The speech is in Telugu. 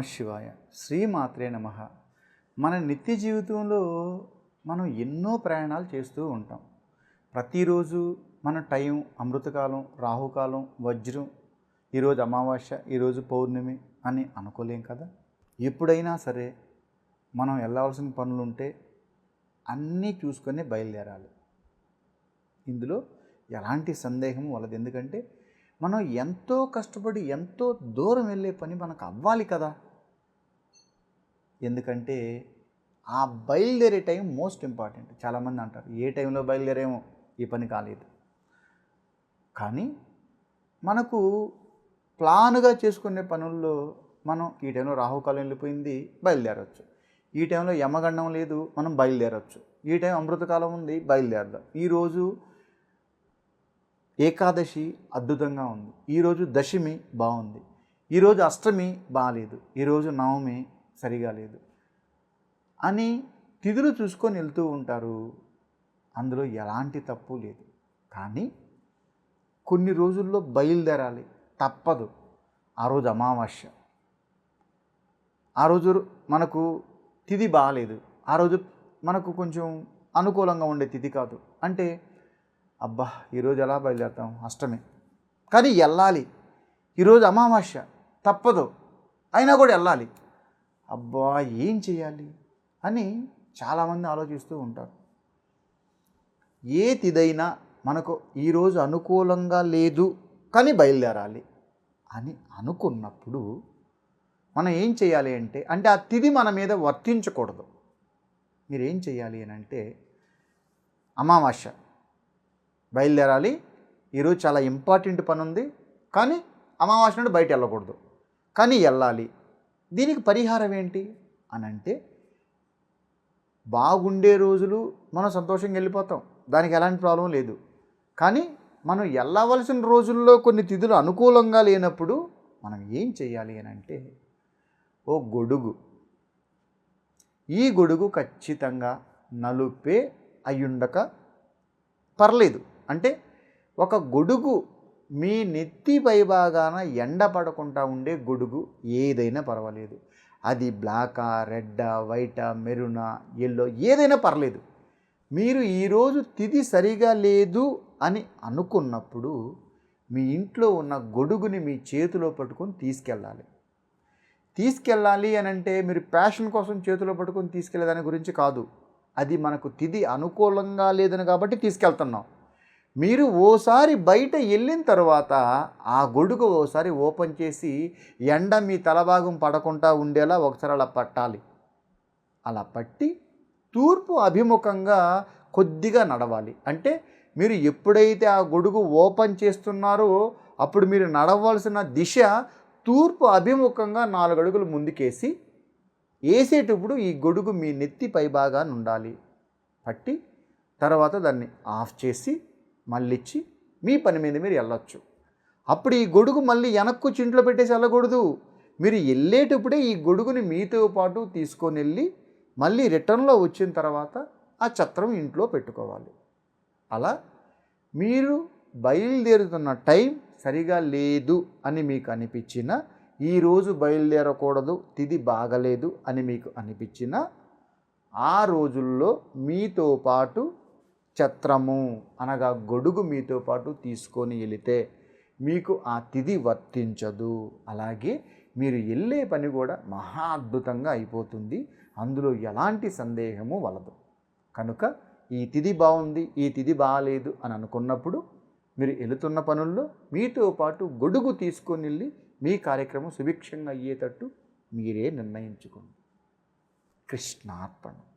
శివాయ. శ్రీమాత్రే నమ. మన నిత్య జీవితంలో మనం ఎన్నో ప్రయాణాలు చేస్తూ ఉంటాం. ప్రతిరోజు మన టైం అమృతకాలం రాహుకాలం వజ్రం ఈరోజు అమావాస్య ఈరోజు పౌర్ణమి అని అనుకోలేం కదా? ఎప్పుడైనా సరే మనం వెళ్ళవలసిన పనులు ఉంటే అన్నీ చూసుకొని బయలుదేరాలి. ఇందులో ఎలాంటి సందేహం వాళ్ళది ఎందుకంటే మనం ఎంతో కష్టపడి ఎంతో దూరం వెళ్ళే పని మనకు అవ్వాలి కదా? ఎందుకంటే ఆ బయలుదేరే టైం మోస్ట్ ఇంపార్టెంట్. చాలామంది అంటారు ఏ టైంలో బయలుదేరేమో? ఈ పని కాలేదు. కానీ మనకు ప్లాన్గా చేసుకునే పనుల్లో మనం ఈ టైంలో రాహుకాలం వెళ్ళిపోయింది బయలుదేరవచ్చు ఈ టైంలో యమగండం లేదు మనం బయలుదేరవచ్చు ఈ టైం అమృతకాలం ఉంది బయలుదేరదాం. ఈరోజు ఏకాదశి అద్భుతంగా ఉంది. ఈరోజు దశమి బాగుంది. ఈరోజు అష్టమి బాగాలేదు ఈరోజు నవమి సరిగా లేదు. అని తిథులు చూసుకొని వెళ్తూ ఉంటారు. అందులో ఎలాంటి తప్పు లేదు. కానీ కొన్ని రోజుల్లో బయలుదేరాలి. తప్పదు. ఆ రోజు అమావాస్య. ఆ రోజు మనకు తిథి బాగాలేదు ఆ రోజు మనకు కొంచెం అనుకూలంగా ఉండే తిథి కాదు. అంటే అబ్బా ఈరోజు ఎలా బయలుదేరుతాం? అష్టమి. కానీ వెళ్ళాలి. ఈరోజు అమావాస్య. తప్పదు. అయినా కూడా వెళ్ళాలి. అబ్బా ఏం చేయాలి అని చాలామంది ఆలోచిస్తూ ఉంటారు. ఏ తిదైనా మనకు ఈరోజు అనుకూలంగా లేదు కానీ బయలుదేరాలి అని అనుకున్నప్పుడు మనం ఏం చేయాలి అంటే అంటే ఆ తిది మన మీద వర్తించకూడదు. మీరు ఏం చేయాలి అని అంటే అమావాస్య. బయలుదేరాలి. ఈరోజు చాలా ఇంపార్టెంట్ పని ఉంది కానీ అమావాస్య నుండి బయట వెళ్ళకూడదు కానీ వెళ్ళాలి దీనికి పరిహారం ఏంటి? అని అంటే బాగుండే రోజులు మనం సంతోషంగా వెళ్ళిపోతాం. దానికి ఎలాంటి ప్రాబ్లం లేదు. కానీ మనం వెళ్ళవలసిన రోజుల్లో కొన్ని తిథులు అనుకూలంగా లేనప్పుడు మనం ఏం చేయాలి అని అంటే ఓ గొడుగు. ఈ గొడుగు ఖచ్చితంగా నలుపే అయ్యుండక పర్లేదు. అంటే ఒక గొడుగు మీ నెత్తి పైభాగాన ఎండ పడకుండా ఉండే గొడుగు ఏదైనా పర్వాలేదు. అది బ్లాకా రెడ్డా వైటా మెరునా ఎల్లో ఏదైనా పర్లేదు. మీరు ఈరోజు తిది సరిగా లేదు అని అనుకున్నప్పుడు మీ ఇంట్లో ఉన్న గొడుగుని మీ చేతిలో పట్టుకొని తీసుకెళ్ళాలి. తీసుకెళ్ళాలి అని అంటే మీరు ప్యాషన్ కోసం చేతిలో పట్టుకొని తీసుకెళ్ళే దాని గురించి కాదు. అది మనకు తిది అనుకూలంగా లేదని కాబట్టి తీసుకెళ్తున్నాం. మీరు ఓసారి బయట వెళ్ళిన తర్వాత ఆ గొడుగు ఓసారి ఓపెన్ చేసి ఎండ మీ తలభాగం పడకుండా ఉండేలా ఒకసారి అలా పట్టాలి. అలా పట్టి తూర్పు అభిముఖంగా కొద్దిగా నడవాలి. అంటే మీరు ఎప్పుడైతే ఆ గొడుగు ఓపెన్ చేస్తున్నారో అప్పుడు మీరు నడవలసిన దిశ తూర్పు అభిముఖంగా నాలుగు అడుగులు ముందుకేసి వేసేటప్పుడు ఈ గొడుగు మీ నెత్తి పైభాగాన్ని ఉండాలి. పట్టి తర్వాత దాన్ని ఆఫ్ చేసి మళ్ళీ ఇచ్చి మీ పని మీద మీరు వెళ్ళొచ్చు. అప్పుడు ఈ గొడుగు మళ్ళీ వెనక్కు చింట్లో పెట్టేసి వెళ్ళకూడదు. మీరు వెళ్ళేటప్పుడే ఈ గొడుగుని మీతో పాటు తీసుకొని వెళ్ళి మళ్ళీ రిటర్న్లో వచ్చిన తర్వాత ఆ చత్రం ఇంట్లో పెట్టుకోవాలి. అలా మీరు బయలుదేరుతున్న టైం సరిగా లేదు అని మీకు అనిపించిన ఈరోజు బయలుదేరకూడదు తిది బాగలేదు అని మీకు అనిపించిన ఆ రోజుల్లో మీతో పాటు ఛత్రము అనగా గొడుగు మీతో పాటు తీసుకొని వెళితే మీకు ఆ తిది వర్తించదు. అలాగే మీరు వెళ్ళే పని కూడా మహా అద్భుతంగా అయిపోతుంది. అందులో ఎలాంటి సందేహము వలదు. కనుక ఈ తిది బాగుంది ఈ తిది బాగాలేదు అని అనుకున్నప్పుడు మీరు వెళుతున్న పనుల్లో మీతో పాటు గొడుగు తీసుకొని వెళ్ళి మీ కార్యక్రమం సుభిక్షంగా అయ్యేటట్టు మీరే నిర్ణయించుకోండి. కృష్ణార్పణం.